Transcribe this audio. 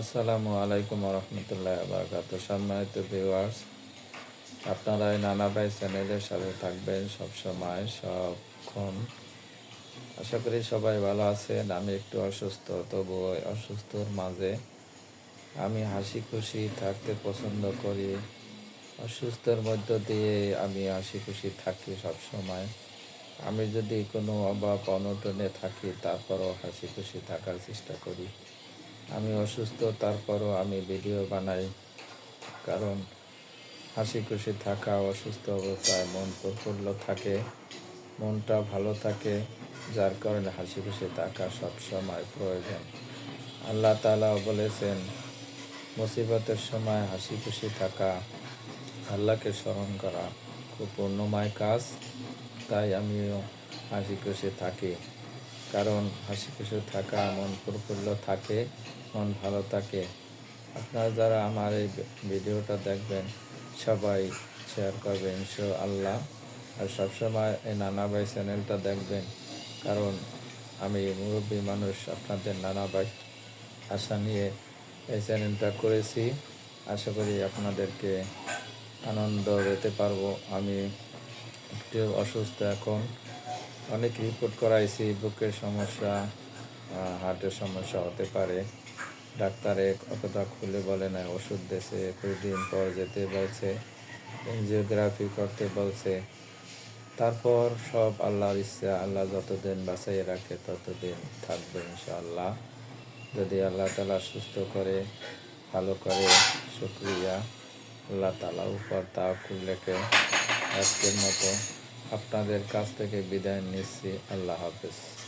আসসালামু আলাইকুম রহমতুল্লাহ বারকাত সম্মানিত ভিউয়ার্স আপনারা এই নানা ভাই চ্যানেলের সাথে থাকবেন সব সময় সবক্ষণ আশা করি সবাই ভালো আছেন। আমি একটু অসুস্থ এই অসুস্থর মাঝে আমি হাসি খুশি থাকতে পছন্দ করি। অসুস্থর মধ্য দিয়ে আমি হাসি খুশি থাকি সব সময়। আমি যদি কোনো অভাব অনটনে থাকি, তারপরও হাসি খুশি থাকার চেষ্টা করি। আমি অসুস্থ, তারপরও আমি ভিডিও বানাই। কারণ হাসি খুশি থাকা, অসুস্থ অবস্থায় মন প্রফুল্ল থাকে, মনটা ভালো থাকে, যার কারণে হাসি খুশি থাকা সবসময় প্রয়োজন। আল্লাহ তালাও বলেছেন, মুসিবতের সময় হাসি খুশি থাকা আল্লাহকে স্মরণ করা খুব পূর্ণময় কাজ। তাই আমিও হাসি খুশি থাকি। কারণ হাসি খুশি থাকা, মন প্রফুল্ল থাকে, মন ভালো থাকে। আপনারা যারা আমার এই ভিডিওটা দেখবেন, সবাই শেয়ার করবেন ইনশো আল্লাহ আর সবসময় এই নানা ভাই চ্যানেলটা দেখবেন, কারণ আমি মুরব্বী মানুষ, আপনাদের নানা ভাই আশা নিয়ে এই চ্যানেলটা করেছি। আশা করি আপনাদেরকে আনন্দ দিতে পারব। আমি একটু অসুস্থ এখন অনেক রিপোর্ট করাইছি, বুকের সমস্যা হার্টের সমস্যা হতে পারে। ডাক্তারে কতটা খুলে বলে না ওষুধ দেশে একুশ দিন পর যেতে বলছে এনজিওগ্রাফি করতে বলছে। তারপর সব আল্লাহর ইচ্ছা, আল্লাহ যতদিন বাঁচাই রাখে ততদিন থাকবে ইনশাআল্লাহ। যদি আল্লাহ তালা সুস্থ করে, ভালো করে, শুক্রিয়া। আল্লাহ তালা উপর তা লেখে আজকের মতো আপনাদের কাছ থেকে বিদায় নিচ্ছি। আল্লাহ হাফেজ।